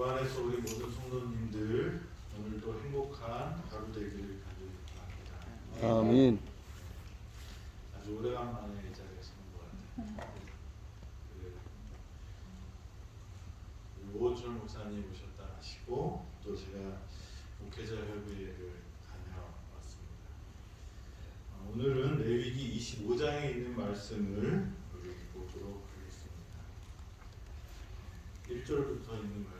주 안에서 우리 모든 성도님들 오늘도 행복한 하루 되기를 간절히 바랍니다. 아멘. 아주 오래간만에 이 자리에 서는 것 같아요. 그, 그 오호철 목사님 오셨다 하시고 또 제가 목회자 협의회를 다녀왔습니다. 어, 오늘은 레위기 25장에 있는 말씀을 보도록 하겠습니다. 1절부터 있는 말씀입니다.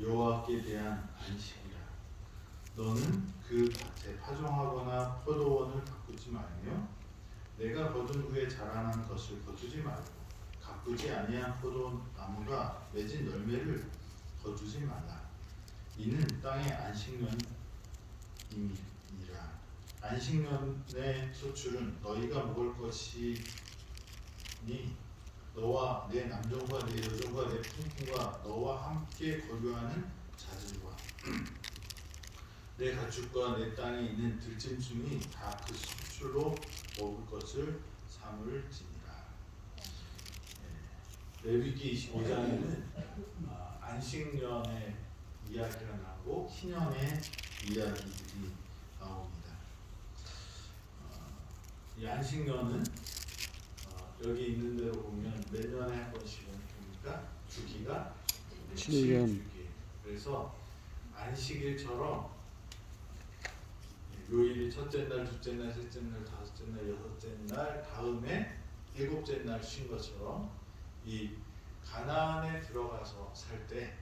여호와께 대한 안식이라. 너는 그 밭에 파종하거나 포도원을 가꾸지 말며 내가 거둔 후에 자라난 것을 거두지 말고 가꾸지 아니한 포도나무가 맺은 열매를 거두지 말라. 이는 땅의 안식년임이라. 안식년의 소출은 너희가 먹을 것이니 너와 내 남종과 내 여종과 내 품꾼과 너와 함께 거류하는 자들과 내 가축과 내 땅에 있는 들짐승이 다 그 수출로 먹을 것을 삼을지니라. 네. 레위기 25장에는 아, 안식년의 이야기가 나오고 희년의 이야기들이 나옵니다. 어, 이 안식년은 어, 여기 있는 대로 보면 몇 년에 한 번씩 옵니까? 주기가 칠 년. 주기. 그래서 안식일처럼 요일이 첫째 날, 둘째 날, 셋째 날, 다섯째 날, 여섯째 날 다음에 일곱째 날 쉰 것처럼 이 가나안에 들어가서 살 때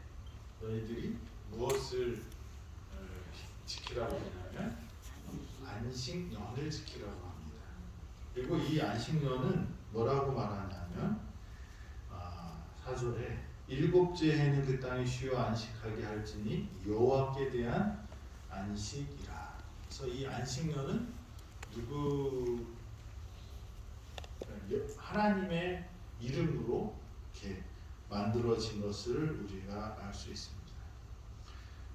너희들이 무엇을 어, 지키라고 하냐면 안식년을 지키라고 합니다. 그리고 이 안식년은 뭐라고 말하냐면 아, 사절에 일곱째 해는 그 땅이 쉬어 안식하게 할지니 여호와께 대한 안식이라. 그래서 이 안식년은 누구 하나님의 이름으로 이렇게 만들어진 것을 우리가 알 수 있습니다.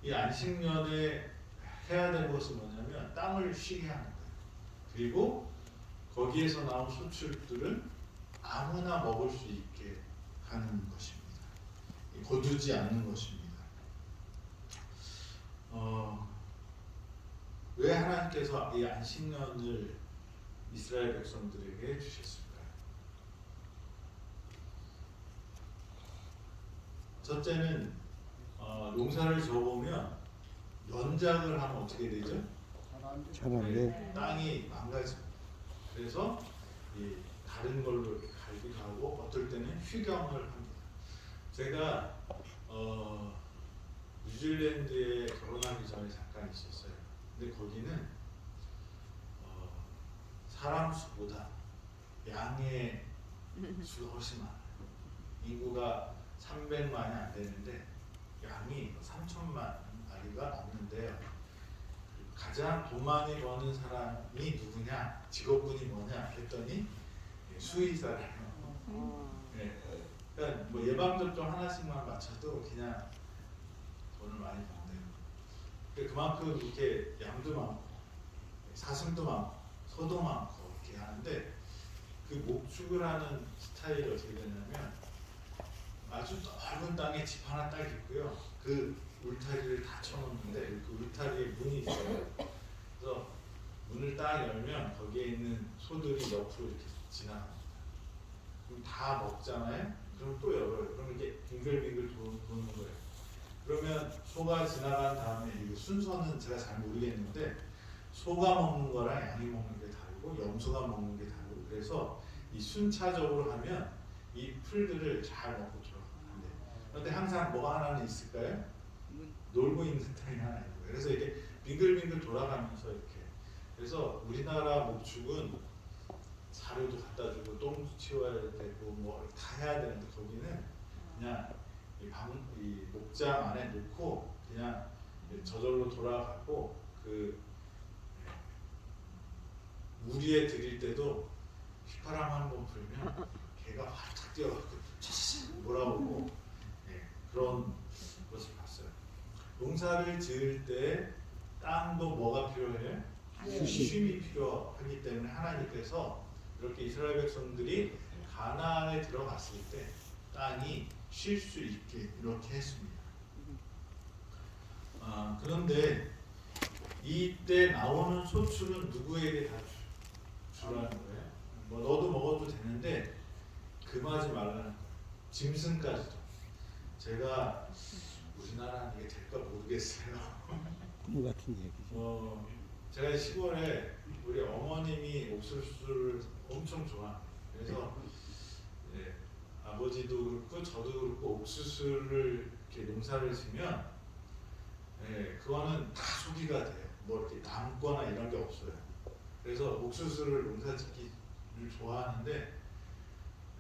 이 안식년에 해야 되는 것은 뭐냐면 땅을 쉬게 하는 거예요. 그리고 거기에서 나온 수출들은 아무나 먹을 수 있게 하는 것입니다. 거두지 않는 것입니다. 어, 왜 하나님께서 이 안식년을 이스라엘 백성들에게 주셨을까요? 첫째는 어, 농사를 져보면 연작을 하면 어떻게 되죠? 잘하네. 땅이 망가집니다. 그래서 이 다른 걸로 이렇게 갈기도 하고 어떨 때는 휴경을 합니다. 제가 어, 뉴질랜드에 결혼하기 전에 잠깐 있었어요. 근데 거기는 어, 사람 수보다 양의 수가 훨씬 많아요. 인구가 300만이 안 되는데 양이 3천만 마리가 넘는데요. 가장 돈 많이 버는 사람이 누구 냐, 직업군이 뭐냐 했더니 예, 수의사래요. 네. 그러니까 뭐 예방접종 하나씩만 맞춰도 그냥 돈을 많이 번대요. 그만큼 이렇게 양도 많고 사슴도 많고 소도 많고 이렇게 하는데 그 목축을 하는 스타일이 어떻게 되냐면 아주 넓은 땅에 집 하나 딱 있고요. 그 울타리를 다 쳐놓는데 그 울타리에 문이 있어요. 그래서 문을 딱 열면 거기에 있는 소들이 옆으로 이렇게 지나갑니다. 그럼 다 먹잖아요. 그럼 또 열어요. 그럼 이렇게 빙글빙글 도, 도는 거예요. 그러면 소가 지나간 다음에 이 순서는 제가 잘 모르겠는데 소가 먹는 거랑 양이 먹는 게 다르고 염소가 먹는 게 다르고 그래서 이 순차적으로 하면 이 풀들을 잘 먹고 들어간대. 그런데 항상 뭐 하나는 있을까요? 놀고 있는 땅이 하나 있는 거예요. 그래서 이게 빙글빙글 돌아가면서 이렇게. 그래서 우리나라 목축은 사료도 갖다 주고 똥도 치워야 되고 뭐 다 해야 되는데 거기는 그냥 이, 방, 이 목장 안에 넣고 그냥 저절로 돌아가고 그 예, 우리에 들일 때도 휘파람 한 번 불면 개가 활짝 뛰어가고 몰아오고 예, 그런 것을 봤어요. 농사를 지을 때 땅도 뭐가 필요해? 쉼이 필요하기 때문에 하나님께서 이렇게 이스라엘 백성들이 가나안에 들어갔을 때 땅이 쉴 수 있게 이렇게 했습니다. 아, 그런데 이때 나오는 소출은 누구에게 다 주, 주라는 거예요? 뭐 너도 먹어도 되는데 금하지 말라는 거예요. 짐승까지도. 제가 우리나라는 이게 될까 모르겠어요. 꿈 같은 얘기죠. 어, 제가 시골에 우리 어머님이 옥수수를 엄청 좋아. 그래서 예, 아버지도 그렇고 저도 그렇고 옥수수를 이렇게 농사를 지면 예, 그거는 다 소비가 돼요. 뭐 이렇게 남거나 이런 게 없어요. 그래서 옥수수를 농사 짓기를 좋아하는데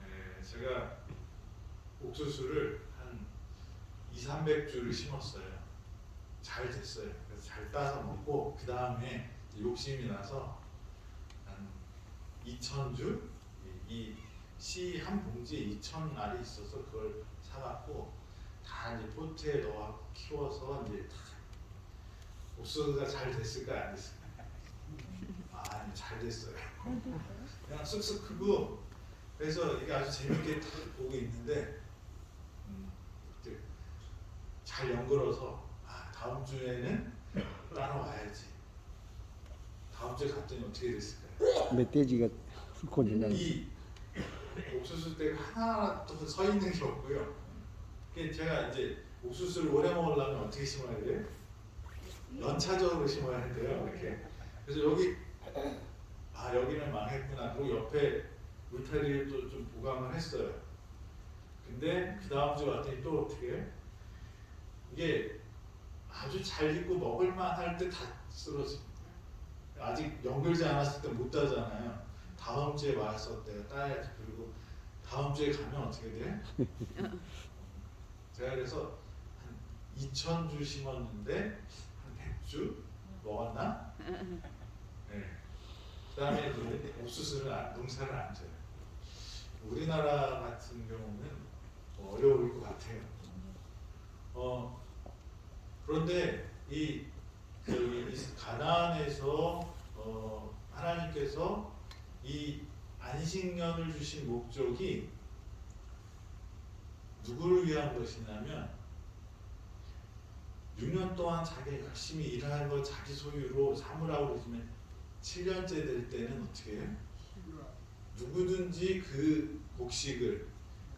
예, 제가 옥수수를 한 2, 300주를 심었어요. 잘 됐어요. 그래서 잘 따서 먹고 그 다음에 욕심이 나서 한 2,000주 이씨 한 봉지에 2,000 알이 있어서 그걸 사갖고 다 이제 포트에 넣어 키워서 이제 다 옥수수가 잘 됐을까 안 됐을까? 아, 잘 됐어요. 그냥 쑥쑥 크고 그래서 이게 아주 재밌게 다 보고 있는데 음, 잘 연결어서 아 다음 주에는 따라와야지. 다음 주에 갔더니 어떻게 됐을까요? 멧돼지가 훑고 지나가. 이 옥수수 떼가 하나 또서 있는 게 없고요. 제가 이제 옥수수를 오래 먹으려면 어떻게 심어야 돼요? 연차적으로 심어야 돼요. 이렇게. 그래서 여기 아 여기는 망했구나. 그리고 옆에 울타리를 또 좀 보강을 했어요. 근데 그 다음 주 왔더니 또 어떻게 해? 이게 아주 잘 익고 먹을만 할 때 다 쓰러집니다. 아직 연결지 않았을 때 못 따잖아요. 다음 주에 와서 내가 따야지. 그리고 다음 주에 가면 어떻게 돼? 제가 그래서 한 2,000주 심었는데 한 100주 먹었나? 네. 그다음에 옥수수를 안- 농사를 안 져요. 우리나라 같은 경우는 뭐 어려울 것 같아요. 어 그런데 이 저기 이 가나안에서 어, 하나님께서 이 안식년을 주신 목적이 누구를 위한 것이냐면 6년 동안 자기 열심히 일하는 걸 자기 소유로 삼으라고 그러시면 7년째 될 때는 어떻게 해요? 누구든지 그 곡식을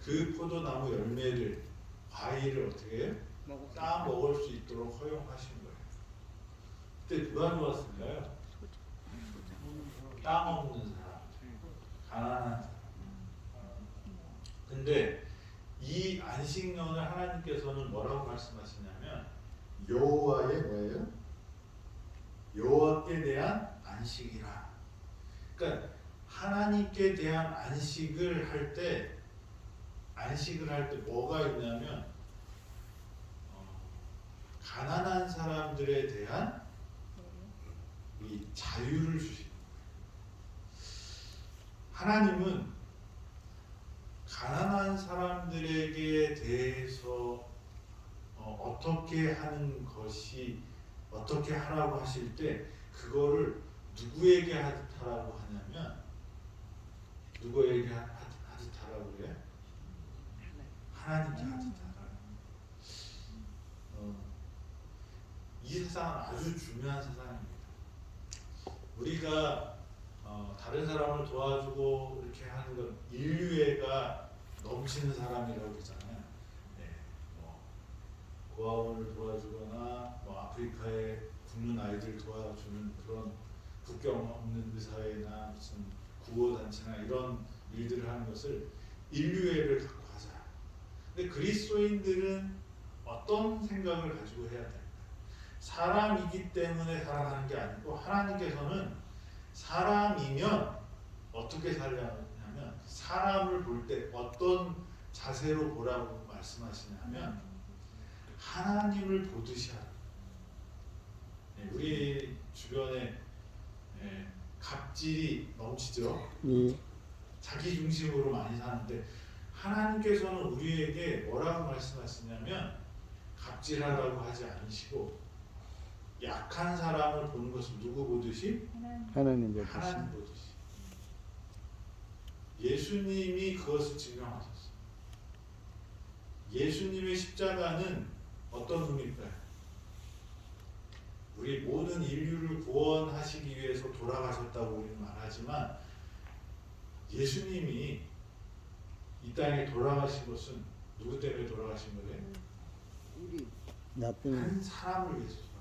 그 포도나무 열매를 과일을 어떻게 해요? 따 먹을 수 있도록 허용하신 거예요. 그때 누가 좋았을까요? 땅 없는 사람, 가난한 사람. 근데 이 안식년을 하나님께서는 뭐라고 말씀하시냐면 여호와의 뭐예요? 여호와께 대한 안식이라. 그러니까 하나님께 대한 안식을 할 때 안식을 할 때 뭐가 있냐면 어, 가난한 사람들에 대한 이 자유를 거예요. 하나님은 가난한 사람들에게 대해서 어, 어떻게 하는 것이 어떻게 하라고 하실 때 그거를 누구에게 하라고 하냐면 누구에게 하- 하- 하듯 하라고 그래? 하나님께 하듯 하라. 어, 이 세상은 아주 중요한 세상입니다. 우리가 어, 다른 사람을 도와주고 이렇게 하는 건 인류애가 넘치는 사람이라고 그러잖아요. 네, 뭐 고아원을 도와주거나 뭐 아프리카에 굶는 아이들 도와주는 그런 국경 없는 의사회나 무슨 구호 단체나 이런 일들을 하는 것을 인류애를 갖고 하자. 근데 그리스도인들은 어떤 생각을 가지고 해야 될까? 사람이기 때문에 살아가는 게 아니고 하나님께서는 사람이면 어떻게 살려냐면 사람을 볼 때 어떤 자세로 보라고 말씀하시냐면 하나님을 보듯이 하라. 네, 우리 주변에 예, 갑질이 넘치죠. 예. 자기 중심으로 많이 사는데 하나님께서는 우리에게 뭐라고 말씀하시냐면 갑질하라고 하지 않으시고 약한 사람을 보는 것을 누구 보듯이 하나님 보듯이. 하나님 보듯이 예수님이 그것을 증명하셨어요. 예수님의 십자가는 어떤 의미일까요? 우리 모든 인류를 구원하시기 위해서 돌아가셨다고 우리는 말하지만 예수님이 이 땅에 돌아가신 것은 누구 때문에 돌아가신 거예요? 우리 나 때문에 한 사람을 위해서.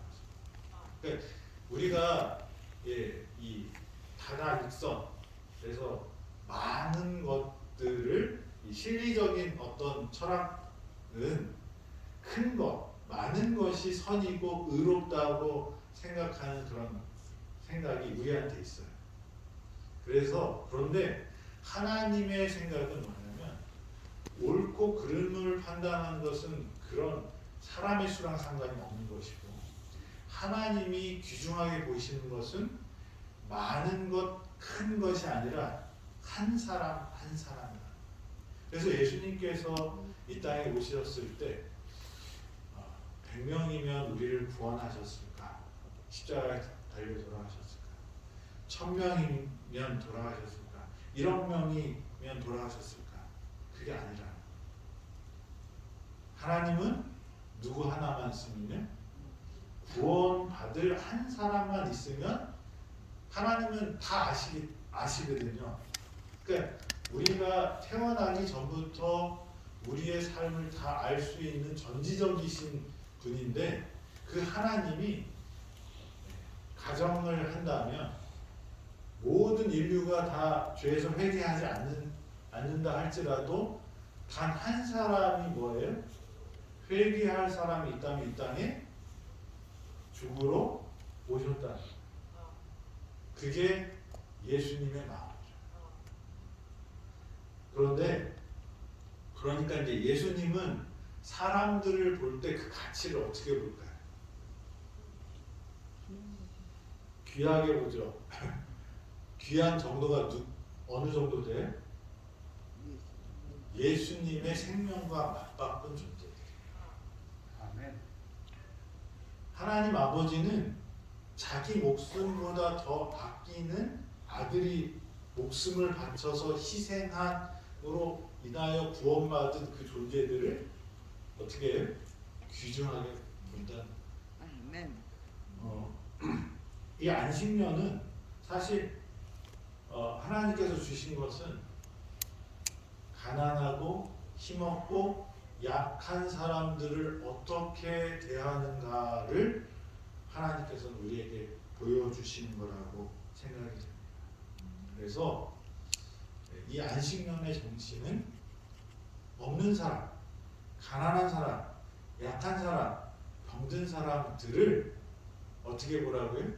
그러니까 우리가 예, 이 다다익선 그래서 많은 것들을 이 실리적인 어떤 철학은 큰 것, 많은 것이 선이고 의롭다고 생각하는 그런 생각이 우리한테 있어요. 그래서 그런데 하나님의 생각은 뭐냐면 옳고 그름을 판단하는 것은 그런 사람의 수랑 상관이 없는 것이고 하나님이 귀중하게 보시는 것은 많은 것, 큰 것이 아니라 한 사람 한 사람이다. 그래서 예수님께서 이 땅에 오셨을 때 어, 100명이면 우리를 구원하셨을까? 십자가에 달려 돌아가셨을까? 1000명이면 돌아가셨을까? 1억 명이면 돌아가셨을까? 그게 아니라 하나님은 누구 하나만 쓰면요 구원받을 한 사람만 있으면 하나님은 다 아시기, 아시거든요. 그러니까 우리가 태어나기 전부터 우리의 삶을 다 알 수 있는 전지적이신 분인데 그 하나님이 가정을 한다면 모든 인류가 다 죄에서 회개하지 않는, 않는다 할지라도 단 한 사람이 뭐예요? 회개할 사람이 있다면 이 땅에 죽으러 오셨다. 그게 예수님의 마음이죠. 그런데 그러니까 이제 예수님은 사람들을 볼 때 그 가치를 어떻게 볼까요? 귀하게 보죠. 귀한 정도가 누, 어느 정도 돼요? 예수님의 생명과 맞바꾼 존재. 아멘. 하나님 아버지는 자기 목숨보다 더 아끼는 아들이 목숨을 바쳐서 희생함으로 인하여 구원받은 그 존재들을 어떻게 해요? 귀중하게 본다. 아멘. 어, 이 안식년은 사실 어, 하나님께서 주신 것은 가난하고 힘없고 약한 사람들을 어떻게 대하는가를 하나님께서는 우리에게 보여주시는 거라고 생각이 됩니다. 그래서 이 안식년의 정치는 없는 사람, 가난한 사람, 약한 사람, 병든 사람들을 어떻게 보라고요?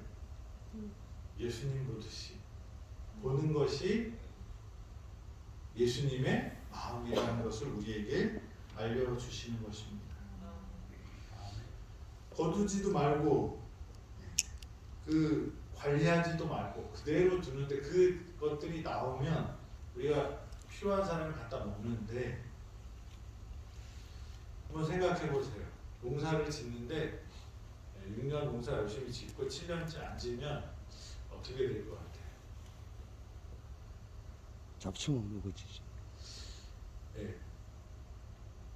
예수님 보듯이 보는 것이 예수님의 마음이라는 것을 우리에게 알려주시는 것입니다. 거두지도 말고 그 관리하지도 말고 그대로 두는데 그 것들이 나오면 우리가 필요한 사람을 갖다 먹는데 한번 생각해 보세요. 농사를 짓는데 6년 농사 열심히 짓고 7년째 안 지면 어떻게 될 것 같아요? 잡쳐먹는 거지. 예.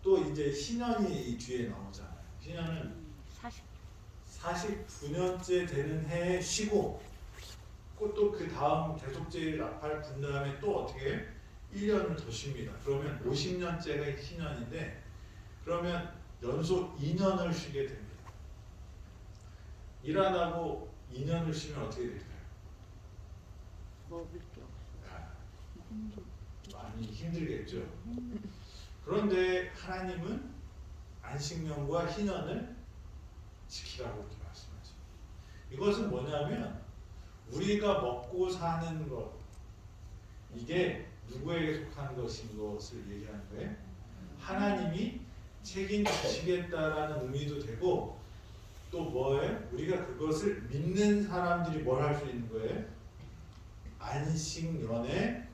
또 이제 신년이 이 뒤에 나오잖아요. 신년은 40 49년째 되는 해에 쉬고 또 그 다음 대속제일 나팔 분 다음에 또 어떻게 해요? 1년을 더 쉽니다. 그러면 50년째가 신년인데 그러면 연속 2년을 쉬게 됩니다. 일 안 하고 2년을 쉬면 어떻게 될까요? 먹을 게 없어. 아, 많이 힘들겠죠. 그런데 하나님은 안식년과 희년을 지키라고 이렇게 말씀하죠. 이것은 뭐냐면 우리가 먹고 사는 것 이게 누구에게 속한 것인 것을 얘기하는 거예요? 책임지시겠다라는 의미도 되고 또 뭐예요? 우리가 그것을 믿는 사람들이 뭘 할 수 있는 거예요? 안식년에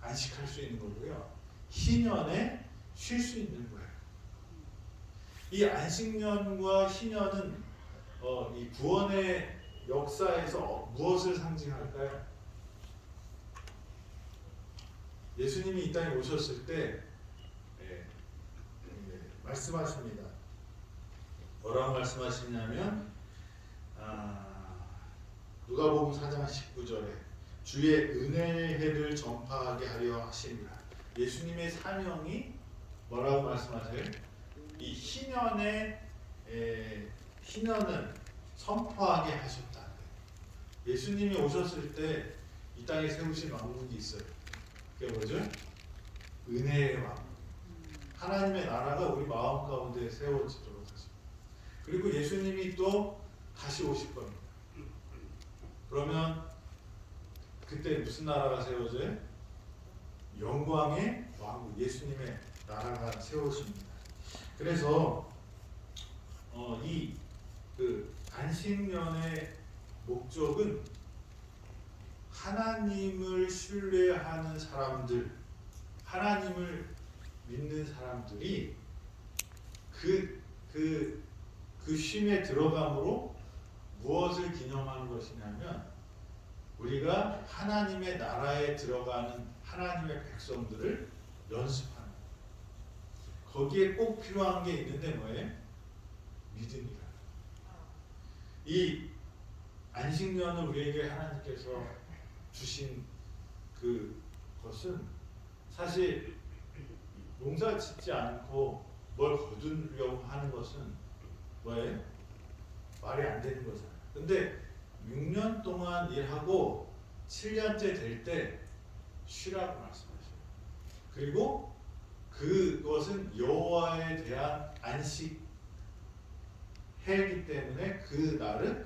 안식할 수 있는 거고요. 희년에 쉴 수 있는 거예요. 이 안식년과 희년은 어, 이 구원의 역사에서 어, 무엇을 상징할까요? 예수님이 이 땅에 오셨을 때 예, 예, 말씀하십니다. 뭐라고 말씀하시냐면 아, 누가복음 4장 19절에 주의 은혜의 해를 전파하게 하려 하십니다. 예수님의 사명이 뭐라고 말씀하세요? 이 희년의 에, 희년을 선포하게 하셨다. 예수님이 오셨을 때 이 땅에 세우신 왕국이 있어요. 그게 뭐죠? 은혜의 왕국. 하나님의 나라가 우리 마음 가운데 세워지도록 하십니다. 그리고 예수님이 또 다시 오실 겁니다. 그러면 그때 무슨 나라가 세워져요? 영광의 왕국, 예수님의 나라가 세워집니다. 그래서 어, 이그 안식년의 목적은 하나님을 신뢰하는 사람들, 하나님을 믿는 사람들이 그, 그, 그 쉼에 들어감으로 무엇을 기념하는 것이냐면 우리가 하나님의 나라에 들어가는 하나님의 백성들을 연습하는 거기에 꼭 필요한 게 있는데 뭐예요? 믿음이라. 이 안식년을 우리에게 하나님께서 주신 그 것은 사실 농사 짓지 않고 뭘 거두려고 하는 것은 뭐예요? 말이 안 되는 거잖아요. 근데 6년 동안 일하고 7년째 될 때 쉬라고 말씀하셔요. 그리고 그것은 여호와에 대한 안식 해이기 때문에 그 날은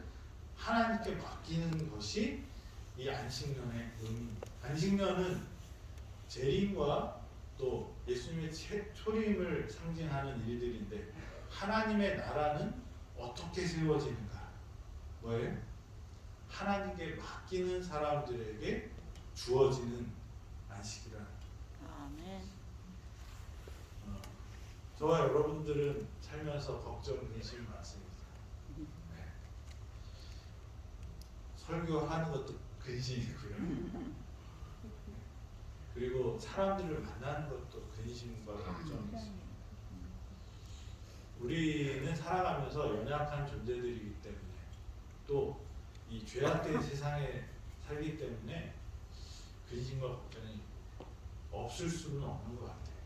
하나님께 맡기는 것이 이 안식년의 의미입니다. 안식년은 재림과 또 예수님의 체- 초림을 상징하는 일들인데 하나님의 나라는 어떻게 세워지는가? 뭐예요? 하나님께 맡기는 사람들에게 주어지는 안식이라. 아멘. 어, 저와 여러분들은 살면서 걱정, 근심 많습니다. 네. 설교하는 것도 근심이고요. 그리고 사람들을 만나는 것도 근심과 걱정이 있습니다. 우리는 살아가면서 연약한 존재들이기 때문에 또 이 죄악된 세상에 살기 때문에 근심과 걱정이 없을 수는 없는 것 같아요.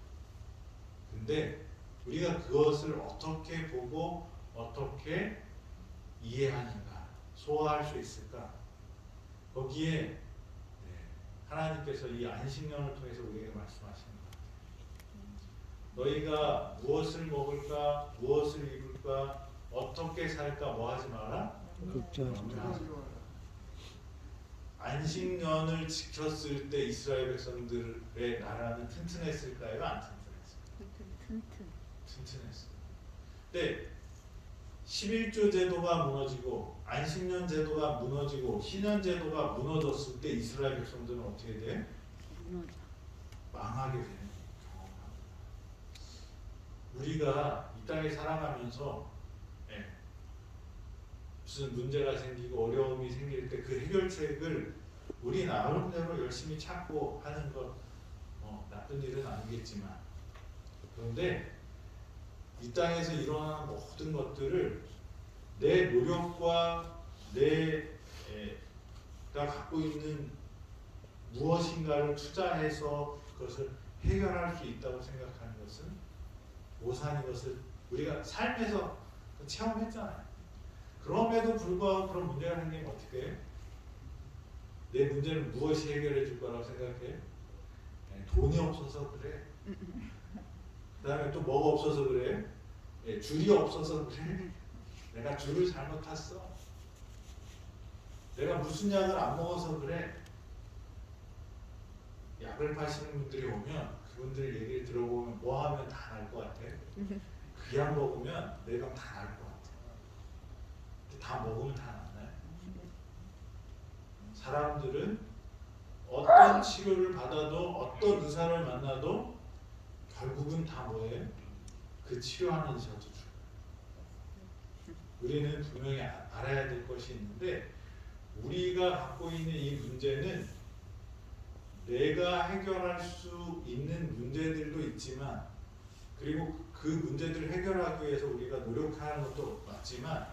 근데 우리가 그것을 어떻게 보고 어떻게 이해하는가, 소화할 수 있을까? 거기에 네, 하나님께서 이 안식년을 통해서 우리에게 같아요. 너희가 무엇을 먹을까, 무엇을 입을까, 어떻게 살까, 뭐 하지 마라? 걱정하지 마. 안식년을 지켰을 때 이스라엘 백성들의 나라는 튼튼했을까요? 안 튼튼했을까요? 튼튼. 근데 11조 제도가 무너지고 안식년 제도가 무너지고 신년 제도가 무너졌을 때 이스라엘 백성들은 어떻게 돼? 무너져. 망하게 되는 경험합니다. 우리가 이 땅에 살아가면서 예, 무슨 문제가 생기고 어려움이 생길 때 그 해결책을 우리 나름대로 열심히 찾고 하는 것 어, 나쁜 일은 아니겠지만 그런데 이 땅에서 일어나는 모든 것들을 내 노력과 내가 갖고 있는 무엇인가를 투자해서 그것을 해결할 수 있다고 생각하는 것은 오산인 것을 우리가 삶에서 체험했잖아요. 그럼에도 불구하고 그런 문제가 생기면 어떻게 해요? 내 문제는 무엇이 해결해 줄 거라고 생각해? 네, 돈이 없어서 그래. 그 다음에 또 뭐가 없어서 그래? 예, 줄이 없어서 그래. 내가 줄을 잘못 탔어. 내가 무슨 약을 안 먹어서 그래. 약을 파시는 분들이 오면 그분들 얘기를 들어보면 뭐 하면 다 날 것 같아. 비약 먹으면 내가 다 나을 것 같아. 다 먹으면 다 낫나요? 사람들은 어떤 치료를 받아도 어떤 의사를 만나도 결국은 다 뭐예요? 그 치료하는 의사도 죽어요. 우리는 분명히 아- 알아야 될 것이 있는데 우리가 갖고 있는 이 문제는 내가 해결할 수 있는 문제들도 있지만 그리고 그 문제들을 해결하기 위해서 우리가 노력하는 것도 맞지만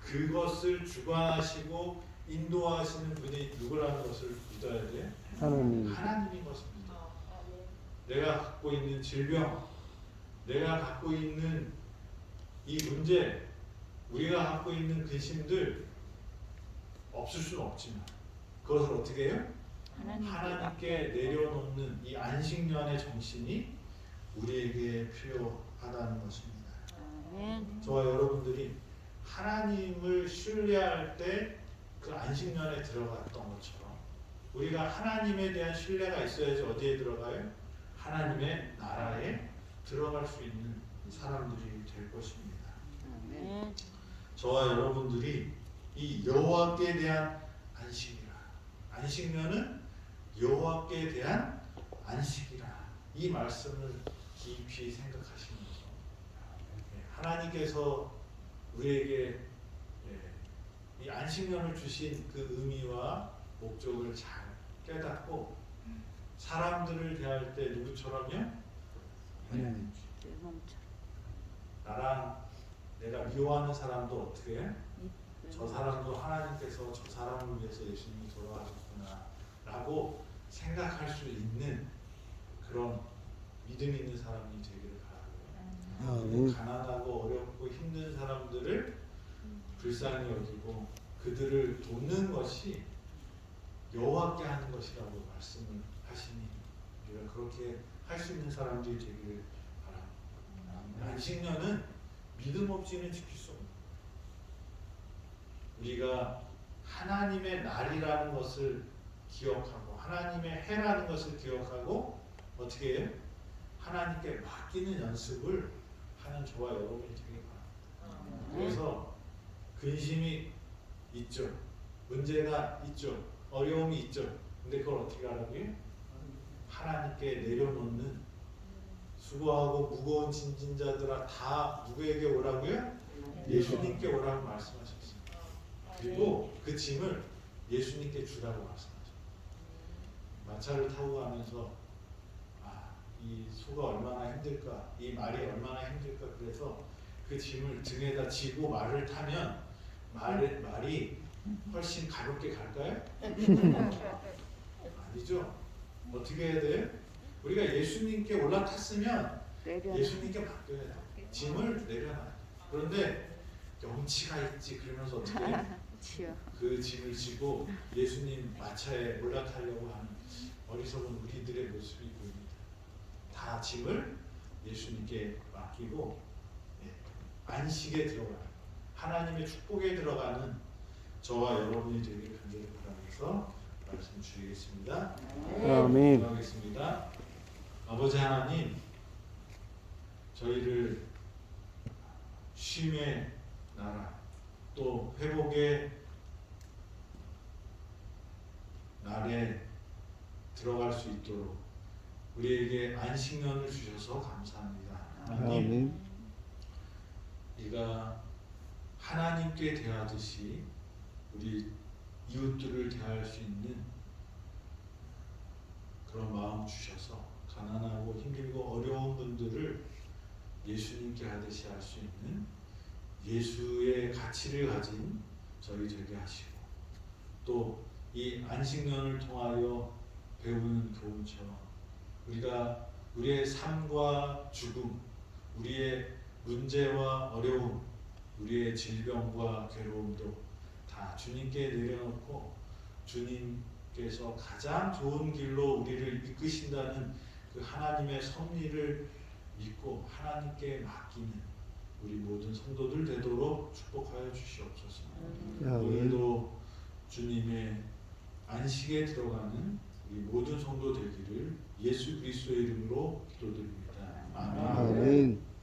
그것을 주관하시고 인도하시는 분이 누구라는 것을 믿어야 돼. 하나님. 하나님인 믿어. 내가 갖고 있는 질병, 내가 갖고 있는 이 문제, 우리가 갖고 있는 근심들 없을 수는 없지만 그것을 어떻게 해요? 하나님께 하나님께 내려놓는 이 안식년의 정신이 우리에게 필요하다는 것입니다. 저와 여러분들이 하나님을 신뢰할 때 그 안식년에 들어갔던 것처럼 우리가 하나님에 대한 신뢰가 있어야지 어디에 들어가요? 하나님의 나라에 들어갈 수 있는 사람들이 될 것입니다. 저와 여러분들이 이 여호와께 대한 안식이라. 안식년은 여호와께 대한 안식이라. 이 말씀을 깊이 생각하시면서 예, 하나님께서 우리에게 예, 이 안식년을 주신 그 의미와 목적을 잘 깨닫고 사람들을 대할 때 누구처럼요? 하나님. 나랑 내가 미워하는 사람도 어떻게 해? 내저 사람도 하나님께서 저 사람을 위해서 예수님이 돌아가셨구나 라고 생각할 수 있는 그런 믿음 있는 사람이 되기를 바라고요. 아멘. 가난하고 어렵고 힘든 사람들을 불쌍히 여기고 그들을 돕는 것이 여호와께 하는 것이라고 말씀을 하시니 우리가 그렇게 할 수 있는 사람들이 되기를 바랍니다. 안식년은 믿음 없이는 지킬 수 없는 우리가 하나님의 날이라는 것을 기억하고 하나님의 해라는 것을 기억하고 어떻게 해요? 하나님께 맡기는 연습을 하는 저와 여러분이 되길 바랍니다. 그래서 근심이 있죠. 문제가 있죠. 어려움이 있죠. 근데 그걸 어떻게 하라고요? 하나님께 내려놓는 수고하고 무거운 진진 자들아 다 누구에게 오라고요? 예수님께 오라고 말씀하셨어요. 그리고 그 짐을 예수님께 주라고 말씀하셨어요. 마차를 타고 가면서 아, 이 소가 얼마나 힘들까, 이 말이 얼마나 힘들까 그래서 그 짐을 등에다 지고 말을 타면 말, 말이 훨씬 가볍게 갈까요? 아니죠. 어떻게 해야 돼요? 우리가 예수님께 올라탔으면 내려. 예수님께 맡겨야 돼. 짐을 내려놔. 그런데 영치가 있지 그러면서 어떻게 해? 치여. 그 짐을 지고 예수님 마차에 올라타려고 하는 어리석은 우리들의 모습이 보입니다. 다 짐을 예수님께 맡기고 예, 안식에 들어가는 하나님의 축복에 들어가는 저와 여러분이 되기를 간절히 바라면서 말씀 드리겠습니다. 아멘. 기도하겠습니다. 아버지 하나님, 저희를 쉼의 나라, 또 회복의 날에 들어갈 수 있도록 우리에게 안식년을 주셔서 감사합니다. 하나님, 아멘. 우리가 하나님께 대하듯이 우리 이웃들을 대할 수 있는 그런 마음 주셔서 가난하고 힘들고 어려운 분들을 예수님께 하듯이 할 수 있는 예수의 가치를 가진 저희 되게 하시고 또 이 안식년을 통하여 배우는 교훈처럼 우리가 우리의 삶과 죽음, 우리의 문제와 어려움, 우리의 질병과 괴로움도 다 주님께 내려놓고 주님께서 가장 좋은 길로 우리를 이끄신다는 그 하나님의 섭리를 믿고 하나님께 맡기는 우리 모든 성도들 되도록 축복하여 주시옵소서. 아멘. 오늘도 주님의 안식에 들어가는 우리 모든 성도 되기를 예수 그리스도의 이름으로 기도드립니다. 아멘.